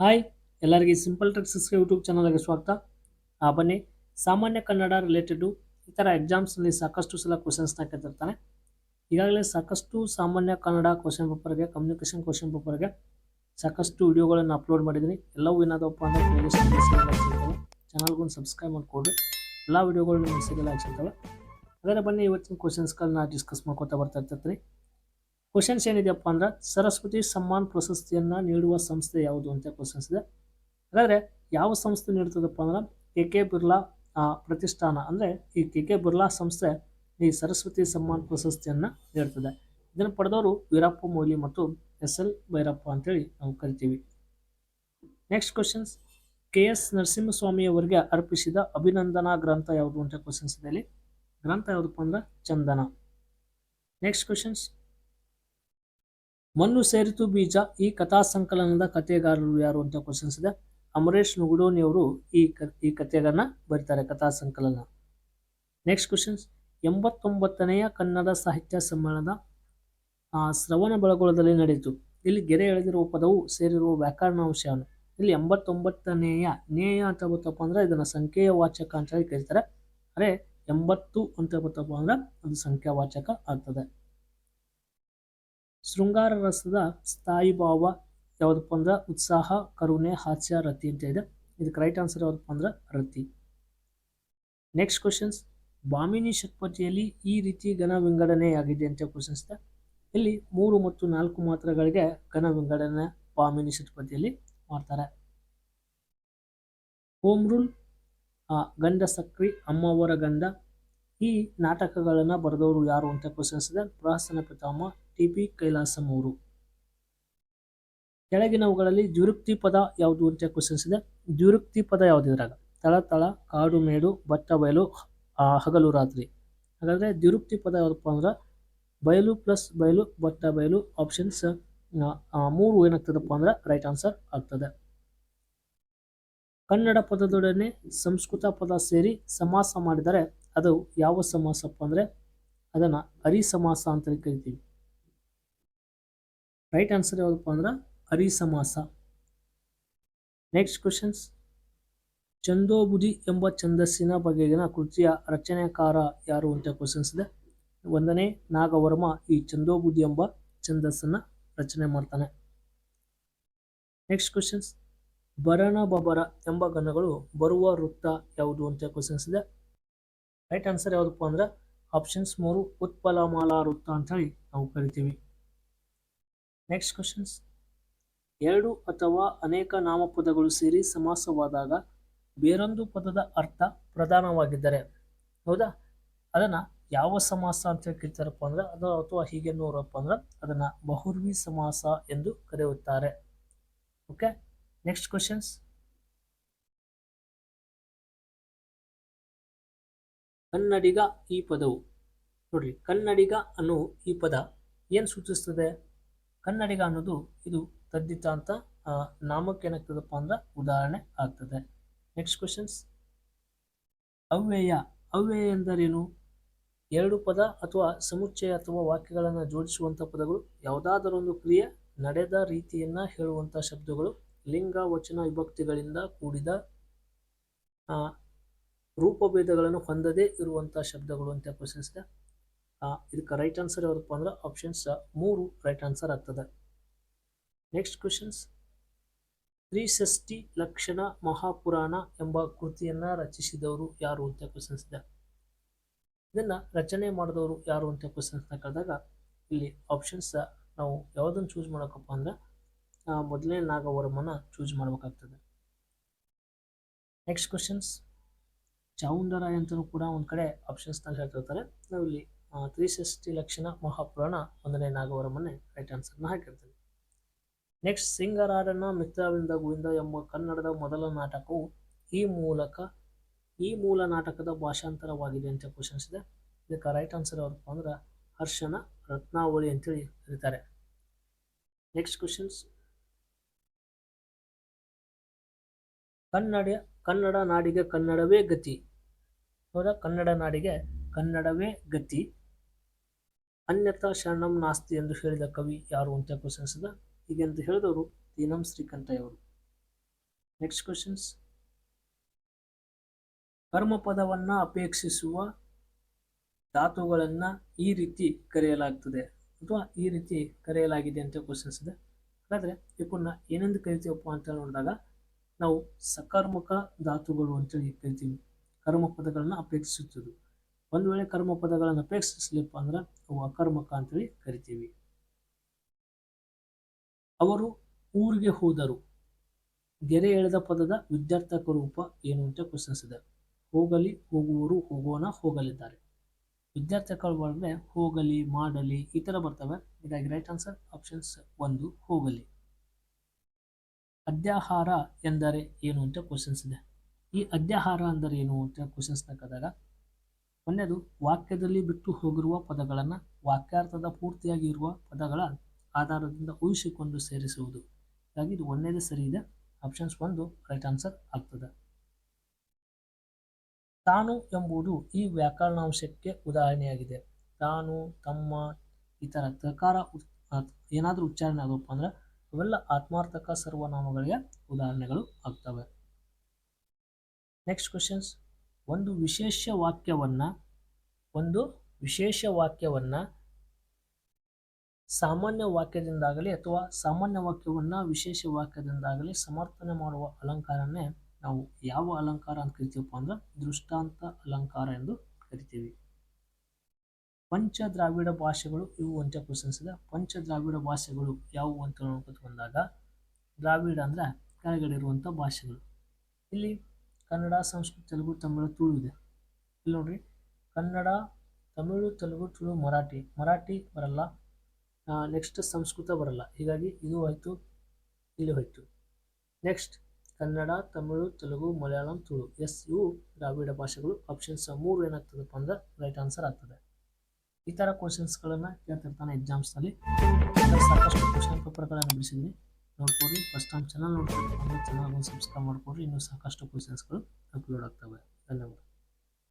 Hi ಎಲ್ಲರಿಗೆ simple tricks YouTube ಚಾನಲ್ಗೆ ಸ್ವಾಗತ. ಆ, ಬನ್ನಿ. ಸಾಮಾನ್ಯ ಕನ್ನಡ ರಿಲೇಟೆಡು ಈ ಥರ ಎಕ್ಸಾಮ್ಸ್ನಲ್ಲಿ ಸಾಕಷ್ಟು ಸಲ ಕ್ವಶನ್ಸ್ನ ಕೇಳ್ತಿರ್ತಾನೆ. ಈಗಾಗಲೇ ಸಾಕಷ್ಟು ಸಾಮಾನ್ಯ ಕನ್ನಡ ಕ್ವಶನ್ ಪೇಪರ್ಗೆ ಕಮ್ಯುನಿಕೇಷನ್ ಕ್ವಶನ್ ಪೇಪರ್ಗೆ ಸಾಕಷ್ಟು ವಿಡಿಯೋಗಳನ್ನು ಅಪ್ಲೋಡ್ ಮಾಡಿದ್ದೀನಿ ಎಲ್ಲವೂ ಏನಾದಪ್ಪ ಅಂದರೆ ಪ್ಲೇಲಿಸ್ಟ್ ಚಾನಲ್ಗೊಂದು ಸಬ್ಸ್ಕ್ರೈಬ್ ಮಾಡಿಕೊಡ್ರಿ ಎಲ್ಲ ವಿಡಿಯೋಗಳು ನಿಮಗೆ ಸಿಗಲ್ಲ ಸಿಗ್ತವೆ ಅದರ ಬನ್ನಿ ಇವತ್ತಿನ ಕ್ವಶನ್ಸ್ಗಳನ್ನ ಡಿಸ್ಕಸ್ ಮಾಡ್ಕೊತಾ ಬರ್ತಾ ಇರ್ತಿರ್ತೀನಿ. ಕ್ವಶನ್ಸ್ ಏನಿದೆಯಪ್ಪ ಅಂದ್ರೆ ಸರಸ್ವತಿ ಸಮ್ಮಾನ್ ಪ್ರಶಸ್ತಿಯನ್ನ ನೀಡುವ ಸಂಸ್ಥೆ ಯಾವುದು ಅಂತ ಕ್ವಶನ್ಸ್ ಇದೆ. ಹಾಗಾದ್ರೆ ಯಾವ ಸಂಸ್ಥೆ ನೀಡ್ತದಪ್ಪ ಅಂದ್ರೆ ಕೆ ಕೆ ಬಿರ್ಲಾ ಪ್ರತಿಷ್ಠಾನ ಅಂದ್ರೆ ಈ ಕೆ ಕೆ ಬಿರ್ಲಾ ಸಂಸ್ಥೆ ಈ ಸರಸ್ವತಿ ಸಮ್ಮಾನ್ ಪ್ರಶಸ್ತಿಯನ್ನ ನೀಡ್ತದೆ. ಇದನ್ನು ಪಡೆದವರು ವೀರಪ್ಪ ಮೊಯ್ಲಿ ಮತ್ತು ಎಸ್ ಎಲ್ ಭೈರಪ್ಪ ಅಂತೇಳಿ ನಾವು ಕರಿತೀವಿ. ನೆಕ್ಸ್ಟ್ ಕ್ವಶನ್ಸ್ ಕೆ ಎಸ್ ನರಸಿಂಹಸ್ವಾಮಿಯವರಿಗೆ ಅರ್ಪಿಸಿದ ಅಭಿನಂದನಾ ಗ್ರಂಥ ಯಾವುದು ಅಂತ ಕ್ವಶನ್ಸ್ ಇದೆ ಗ್ರಂಥ ಯಾವುದಪ್ಪ ಅಂದ್ರೆ ಚಂದನ. ನೆಕ್ಸ್ಟ್ ಕ್ವಶನ್ಸ್ ಮಣ್ಣು ಸೇರಿತು ಬೀಜ, ಈ ಕಥಾ ಸಂಕಲನದ ಕಥೆಗಾರರು ಯಾರು ಅಂತ ಕ್ವಶನ್ಸ್ ಇದೆ. ಅಮರೇಶ್ ನುಗುಡೋನಿ ಅವರು ಈ ಈ ಕಥೆಗಳನ್ನ ಬರೀತಾರೆ, ಕಥಾ ಸಂಕಲನ. ನೆಕ್ಸ್ಟ್ ಕ್ವಶನ್ಸ್ ಎಂಬತ್ತೊಂಬತ್ತನೆಯ ಕನ್ನಡ ಸಾಹಿತ್ಯ ಸಮ್ಮೇಳನದ ಶ್ರವಣ ಬೆಳಗೊಳದಲ್ಲಿ ನಡೆಯಿತು. ಇಲ್ಲಿ ಗೆರೆ ಎಳೆದಿರುವ ಪದವು ಸೇರಿರುವ ವ್ಯಾಕರಣಾಂಶವನ್ನು ಇಲ್ಲಿ ಎಂಬತ್ತೊಂಬತ್ತನೆಯ ನೇಯ ಅಂತ ಗೊತ್ತಪ್ಪ ಅಂದ್ರೆ ಇದನ್ನ ಸಂಖ್ಯೆಯ ವಾಚಕ ಅಂತ ಹೇಳಿ ಕರೀತಾರೆ. ಅರೆ, ಎಂಬತ್ತು ಅಂತ ಗೊತ್ತಪ್ಪ ಅಂದ್ರೆ ಅದು ಸಂಖ್ಯಾ ವಾಚಕ ಆಗ್ತದೆ. ಶೃಂಗಾರ ರಸದ ಸ್ಥಾಯಿ ಭಾವ ಯಾವುದಪ್ಪ ಅಂದ್ರೆ ಉತ್ಸಾಹ, ಕರುಣೆ, ಹಾಸ್ಯ, ರತಿ ಅಂತ ಇದೆ. ಇದಕ್ಕೆ ರೈಟ್ ಆನ್ಸರ್ ಯಾವುದಪ್ಪ ಅಂದ್ರೆ ರತಿ. ನೆಕ್ಸ್ಟ್ ಕ್ವಶನ್ಸ್ ಬಾಮಿನಿ ಷಟ್ಪತಿಯಲ್ಲಿ ಈ ರೀತಿ ಘನ ವಿಂಗಡಣೆಯಾಗಿದೆ ಅಂತ ಕ್ವಶನ್ಸ್ ಇಲ್ಲಿ ಮೂರು ಮತ್ತು ನಾಲ್ಕು ಮಾತ್ರಗಳಿಗೆ ಘನ ವಿಂಗಡಣೆ ಬಾಮಿನಿ ಷಟ್ಪದಿಯಲ್ಲಿ ಮಾಡ್ತಾರೆ. ಹೋಮ್ ರೂಲ್ ಗಂಡ ಸಕ್ರಿ, ಅಮ್ಮವರ ಗಂಡ ಈ ನಾಟಕಗಳನ್ನು ಬರೆದವರು ಯಾರು ಅಂತ ಕ್ವಶನ್ಸ್ ಇದೆ ಪ್ರಹಸನ ಪಿತಾಮಹ ಟಿ ಪಿ ಕೈಲಾಸಂ ಅವರು ಕೆಳಗಿನವುಗಳಲ್ಲಿ ದ್ವಿರುಕ್ತಿ ಪದ ಯಾವುದು ಅಂತ ಕ್ವಶನ್ಸ್ ಇದೆ ದ್ವಿರುಕ್ತಿ ಪದ ಯಾವುದಿದ್ರಾಗ ತಳ ತಳ, ಕಾಡು, ಮೇಡು, ಬಟ್ಟ, ಬಯಲು ಹಗಲು, ರಾತ್ರಿ. ಹಾಗಾದ್ರೆ ದ್ವಿರುಕ್ತಿ ಪದ ಯಾವುದಪ್ಪ ಅಂದ್ರೆ ಬಯಲು ಪ್ಲಸ್ ಬಯಲು, ಬಟ್ಟ, ಬಯಲು, ಆಪ್ಷನ್ಸ್ ಮೂರು ಏನಾಗ್ತದಪ್ಪ ಅಂದ್ರೆ ರೈಟ್ ಆನ್ಸರ್ ಆಗ್ತದೆ. ಕನ್ನಡ ಪದದೊಡನೆ ಸಂಸ್ಕೃತ ಪದ ಸೇರಿ ಸಮಾಸ ಮಾಡಿದರೆ ಅದು ಯಾವ ಸಮಾಸಪ್ಪ ಅಂದರೆ ಅದನ್ನ ಅರಿ ಸಮಾಸ ಅಂತ ಕರಿತೀವಿ. ರೈಟ್ ಆನ್ಸರ್ ಯಾವುದಪ್ಪ ಅಂದ್ರೆ ಅರಿ ಸಮಾಸ. ನೆಕ್ಸ್ಟ್ ಕ್ವಶನ್ಸ್ ಚಂದೋಬುಧಿ ಎಂಬ ಛಂದಸ್ಸಿನ ಬಗೆಗಿನ ಕೃತಿಯ ರಚನೆಕಾರ ಯಾರು ಅಂತ ಕ್ವಶನ್ಸ್ ಇದೆ. ಒಂದನೇ ನಾಗವರ್ಮ ಈ ಚಂದೋಬುಧಿ ಎಂಬ ಛಂದಸ್ಸನ್ನು ರಚನೆ ಮಾಡ್ತಾನೆ. ನೆಕ್ಸ್ಟ್ ಕ್ವಶನ್ಸ್ ಬರಣ ಬಬರ ಎಂಬ ಗಣಗಳು ಬರುವ ವೃತ್ತ ಯಾವುದು ಅಂತ ಕ್ವಶನ್ಸ್ ಇದೆ. ರೈಟ್ ಆನ್ಸರ್ ಯಾವುದಪ್ಪ ಅಂದ್ರೆ ಆಪ್ಷನ್ಸ್ ಮೂರು ಉತ್ಪಲಮಾಲಾ ವೃತ್ತ ಅಂತ ಹೇಳಿ ನಾವು ಕರಿತೀವಿ. ನೆಕ್ಸ್ಟ್ ಕ್ವಶನ್ಸ್ ಎರಡು ಅಥವಾ ಅನೇಕ ನಾಮಪದಗಳು ಸೇರಿ ಸಮಾಸವಾದಾಗ ಬೇರೊಂದು ಪದದ ಅರ್ಥ ಪ್ರಧಾನವಾಗಿದ್ದರೆ, ಹೌದಾ? ಅದನ್ನ ಯಾವ ಸಮಾಸ ಅಂತ ಕೇಳ್ತಾರಪ್ಪ ಅಂದ್ರೆ ಅದು ಅಥವಾ ಹೀಗೆ ನೋಡಪ್ಪ ಅಂದ್ರೆ ಅದನ್ನ ಬಹುರ್ವಿ ಸಮಾಸ ಎಂದು ಕರೆಯುತ್ತಾರೆ. ಓಕೆ ನೆಕ್ಸ್ಟ್ ಕ್ವಶನ್ಸ್ ಕನ್ನಡಿಗ ಈ ಪದವು. ನೋಡ್ರಿ, ಕನ್ನಡಿಗ ಅನ್ನೋ ಈ ಪದ ಏನು ಸೂಚಿಸ್ತದೆ? ಕನ್ನಡಿಗ ಅನ್ನೋದು ಇದು ತದ್ದಿತ ಅಂತ ನಾಮಕ್ಕೆ ಏನಾಗ್ತದಪ್ಪ ಅಂದ್ರೆ ಉದಾಹರಣೆ ಆಗ್ತದೆ. ನೆಕ್ಸ್ಟ್ ಕ್ವಶನ್ಸ್ ಅವ್ಯಯ. ಅವ್ಯಯ ಎಂದರೇನು? ಎರಡು ಪದ ಅಥವಾ ಸಮುಚ್ಚಯ ಅಥವಾ ವಾಕ್ಯಗಳನ್ನು ಜೋಡಿಸುವಂಥ ಪದಗಳು ಯಾವುದಾದರೊಂದು ಕ್ರಿಯೆ ನಡೆದ ರೀತಿಯನ್ನ ಹೇಳುವಂಥ ಶಬ್ದಗಳು ಲಿಂಗ ವಚನ ವಿಭಕ್ತಿಗಳಿಂದ ಕೂಡಿದ ರೂಪಭೇದಗಳನ್ನು ಹೊಂದದೇ ಇರುವಂಥ ಶಬ್ದಗಳು ಅಂತ ಕ್ವಶನ್ಸ್ ಇದೆ ಇದಕ್ಕೆ ರೈಟ್ ಆನ್ಸರ್ ಯಾವುದಪ್ಪ ಅಂದ್ರೆ ಆಪ್ಷನ್ಸ್ ಮೂರು ರೈಟ್ ಆನ್ಸರ್ ಆಗ್ತದೆ. ನೆಕ್ಸ್ಟ್ ಕ್ವಶನ್ಸ್ ತ್ರಿಷಷ್ಟಿ ಲಕ್ಷಣ ಮಹಾಪುರಾಣ ಎಂಬ ಕೃತಿಯನ್ನ ರಚಿಸಿದವರು ಯಾರು ಅಂತ ಕ್ವಶನ್ಸ್ ಇದೆ ಇದನ್ನ ರಚನೆ ಮಾಡಿದವರು ಯಾರು ಅಂತ ಕ್ವಶನ್ಸ್ನ ಕೇಳಿದಾಗ ಇಲ್ಲಿ ಆಪ್ಷನ್ಸ್ ನಾವು ಯಾವುದನ್ನು ಚೂಸ್ ಮಾಡಕಪ್ಪ ಅಂದ್ರೆ ಮೊದಲನೇ ನಾಗವರ್ಮನ ಚೂಸ್ ಮಾಡಬೇಕಾಗ್ತದೆ. ನೆಕ್ಸ್ಟ್ ಕ್ವಶನ್ಸ್ ಚಾವುಂಡರಾಯ ಅಂತಲೂ ಕೂಡ ಒಂದು ಕಡೆ ಆಪ್ಷನ್ಸ್ನಾಗ ಹೇಳ್ತಿರ್ತಾರೆ. ನಾವಿಲ್ಲಿ ಇಲ್ಲಿ ಆ, ತ್ರಿಷಷ್ಟಿ ಲಕ್ಷಣ ಮಹಾಪುರಾಣ ಒಂದನೇ ನಾಗವರ್ಮನೆ ರೈಟ್ ಆನ್ಸರ್ನ ಹಾಕಿರ್ತೀವಿ. ನೆಕ್ಸ್ಟ್ ಸಿಂಗರಾರನ ಮಿತ್ರವಿಂದ ಗೋವಿಂದ ಎಂಬ ಕನ್ನಡದ ಮೊದಲ ನಾಟಕವು ಈ ಮೂಲಕ ಈ ಮೂಲ ನಾಟಕದ ಭಾಷಾಂತರವಾಗಿದೆ ಅಂತ ಕ್ವಶನ್ಸ್ ಇದೆ. ಇದಕ್ಕೆ ರೈಟ್ ಆನ್ಸರ್ ಯಾವ್ದಪ್ಪ ಅಂದ್ರೆ ಹರ್ಷನ ರತ್ನಾವಳಿ ಅಂತೇಳಿ ಕರೀತಾರೆ ನೆಕ್ಸ್ಟ್ ಕ್ವಶನ್ಸ್ ಕನ್ನಡ ಕನ್ನಡ ನಾಡಿಗೆ ಕನ್ನಡವೇ ಗತಿ. ಹೌದಾ? ಕನ್ನಡ ನಾಡಿಗೆ ಕನ್ನಡವೇ ಗತಿ. ಅನ್ಯಥಾ ಶರಣಂ ನಾಸ್ತಿ ಎಂದು ಹೇಳಿದ ಕವಿ ಯಾರು ಅಂತ ಕ್ವಶನ್ಸ್ ಇದೆ ಹೀಗೆಂದು ಹೇಳಿದವರು ದೀನಂ ಶ್ರೀಕಂಠಯ್ಯವರು. ನೆಕ್ಸ್ಟ್ ಕ್ವಶನ್ಸ್ ಕರ್ಮಪದವನ್ನ ಅಪೇಕ್ಷಿಸುವ ಧಾತುಗಳನ್ನ ಈ ರೀತಿ ಕರೆಯಲಾಗ್ತದೆ. ಅಥವಾ ಈ ರೀತಿ ಕರೆಯಲಾಗಿದೆ ಅಂತ ಕ್ವಶನ್ಸ್ ಇದೆ ಹಾಗಾದ್ರೆ ಇದನ್ನು ಏನೆಂದು ಕರಿತೀವಪ್ಪ ಅಂತ ನೋಡಿದಾಗ ನಾವು ಸಕರ್ಮಕ ಧಾತುಗಳು ಅಂತೇಳಿ ಕರಿತೀವಿ. ಕರ್ಮಪದಗಳನ್ನ ಅಪೇಕ್ಷಿಸುತ್ತದೆ. ಒಂದು ವೇಳೆ ಕರ್ಮಪದಗಳನ್ನು ಅಪೇಕ್ಷಿಸಲಿಪ್ಪ ಅಂದ್ರೆ ಅವು ಅಕರ್ಮಕ ಅಂತೇಳಿ ಕರಿತೀವಿ. ಅವರು ಊರಿಗೆ ಹೋದರು. ಗೆರೆ ಎಳೆದ ಪದದ ವಿದ್ಯಾರ್ಥಕ ರೂಪ ಏನು ಅಂತ ಕ್ವಶನ್ಸ್ ಇದೆ ಹೋಗಲಿ, ಹೋಗುವರು ಹೋಗೋಣ ಹೋಗಲಿದ್ದಾರೆ. ವಿದ್ಯಾರ್ಥಿಗಳು ಬಂದರೆ ಹೋಗಲಿ, ಮಾಡಲಿ ಈ ಥರ ಬರ್ತವೆ. ಇದಾಗಿ ರೈಟ್ ಆನ್ಸರ್ ಆಪ್ಷನ್ಸ್ ಒಂದು, ಹೋಗಲಿ. ಅದ್ಯಾಹಾರ ಎಂದರೆ ಏನು ಅಂತ ಕ್ವಶನ್ಸ್ ಇದೆ. ಈ ಅದ್ಯಾಹಾರ ಅಂದರೆ ಏನು ಅಂತ ಕ್ವಶನ್ಸ್ನ ಕದಾಗ ಒಂದೇದು ವಾಕ್ಯದಲ್ಲಿ ಬಿಟ್ಟು ಹೋಗಿರುವ ಪದಗಳನ್ನು ವಾಕ್ಯಾರ್ಥದ ಪೂರ್ತಿಯಾಗಿ ಇರುವ ಪದಗಳ ಆಧಾರದಿಂದ ಊಹಿಸಿಕೊಂಡು ಸೇರಿಸುವುದು. ಹಾಗಾಗಿ ಇದು ಒಂದನೇದು ಸರಿ ಇದೆ. ಆಪ್ಷನ್ಸ್ ಒಂದು ರೈಟ್ ಆನ್ಸರ್ ಆಗ್ತದೆ. ತಾನು ಎಂಬುದು ಈ ವ್ಯಾಕರಣಾಂಶಕ್ಕೆ ಉದಾಹರಣೆಯಾಗಿದೆ. ತಾನು, ತಮ್ಮ ಈ ಥರ ತಕಾರ ಏನಾದರೂ ಉಚ್ಚಾರಣೆ ಆಗೋಪ್ಪ ಅಂದ್ರೆ ಅವೆಲ್ಲ ಆತ್ಮಾರ್ಥಕ ಸರ್ವನಾಮಗಳಿಗೆ ಉದಾಹರಣೆಗಳು ಆಗ್ತವೆ. ನೆಕ್ಸ್ಟ್ ಕ್ವಶನ್ಸ್ ಒಂದು ವಿಶೇಷ ವಾಕ್ಯವನ್ನು, ಒಂದು ವಿಶೇಷ ವಾಕ್ಯವನ್ನು ಸಾಮಾನ್ಯ ವಾಕ್ಯದಿಂದಾಗಲಿ ಅಥವಾ ಸಾಮಾನ್ಯ ವಾಕ್ಯವನ್ನು ವಿಶೇಷ ವಾಕ್ಯದಿಂದಾಗಲಿ ಸಮರ್ಥನೆ ಮಾಡುವ ಅಲಂಕಾರನೇ ನಾವು ಯಾವ ಅಲಂಕಾರ ಅಂತ ಕರಿತೀವಪ್ಪ ಅಂದ್ರೆ ದೃಷ್ಟಾಂತ ಅಲಂಕಾರ ಎಂದು ಕರಿತೀವಿ. ಪಂಚ ದ್ರಾವಿಡ ಭಾಷೆಗಳು ಇವು ಅಂತ ಕ್ವಶನ್ಸ್ ಇದೆ. ಪಂಚ ದ್ರಾವಿಡ ಭಾಷೆಗಳು ಯಾವುವು ಅಂತ ನೋಡ್ಕೊತ ಬಂದಾಗ ದ್ರಾವಿಡ ಅಂದ್ರೆ ಕೆಳಗಡೆ ಇರುವಂಥ ಭಾಷೆಗಳು. ಇಲ್ಲಿ ಕನ್ನಡ, ಸಂಸ್ಕೃತ, ತೆಲುಗು, ತಮಿಳು, ತುಳು ಇದೆ. ಇಲ್ಲಿ ನೋಡ್ರಿ. ಕನ್ನಡ, ತಮಿಳು, ತೆಲುಗು, ತುಳು, ಮರಾಠಿ. ಮರಾಠಿ ಬರಲ್ಲ. ನೆಕ್ಸ್ಟ್ ಸಂಸ್ಕೃತ ಬರಲ್ಲ. ಹೀಗಾಗಿ ಇದು ಹೋಯ್ತು, ಇಲ್ಲಿ ಹೋಯ್ತು. ನೆಕ್ಸ್ಟ್ ಕನ್ನಡ, ತಮಿಳು, ತೆಲುಗು, ಮಲಯಾಳಂ, ತುಳು. ಎಸ್, ಇವು ದ್ರಾವಿಡ ಭಾಷೆಗಳು. ಆಪ್ಷನ್ಸ್ ಮೂರು ಏನಾಗ್ತದಪ್ಪ ಅಂದ್ರೆ ರೈಟ್ ಆನ್ಸರ್ ಆಗ್ತದೆ. ಈ ಥರ ಕ್ವಶನ್ಸ್ಗಳನ್ನು ಕೇಳ್ತಿರ್ತಾನೆ ಎಕ್ಸಾಮ್ಸ್ನಲ್ಲಿ ಸಾಕಷ್ಟು ಕ್ವಶನ್ ಪೇಪರ್ಗಳನ್ನು ಬಿಡಿಸಿದ್ವಿ ನೋಡ್ಕೊಡ್ರಿ ಫಸ್ಟ್ ಟೈಮ್ ಚಾನಲ್ ನೋಡ್ಕೊಂಡು ಚಾನಲ್ ಸಬ್ಸ್ಕ್ರೈಬ್ ಮಾಡ್ಕೊಡ್ರಿ, ಇನ್ನೂ ಸಾಕಷ್ಟು ಕ್ವಶನ್ಸ್ಗಳು ಅಪ್ಲೋಡ್ ಆಗ್ತವೆ. ಧನ್ಯವಾದ.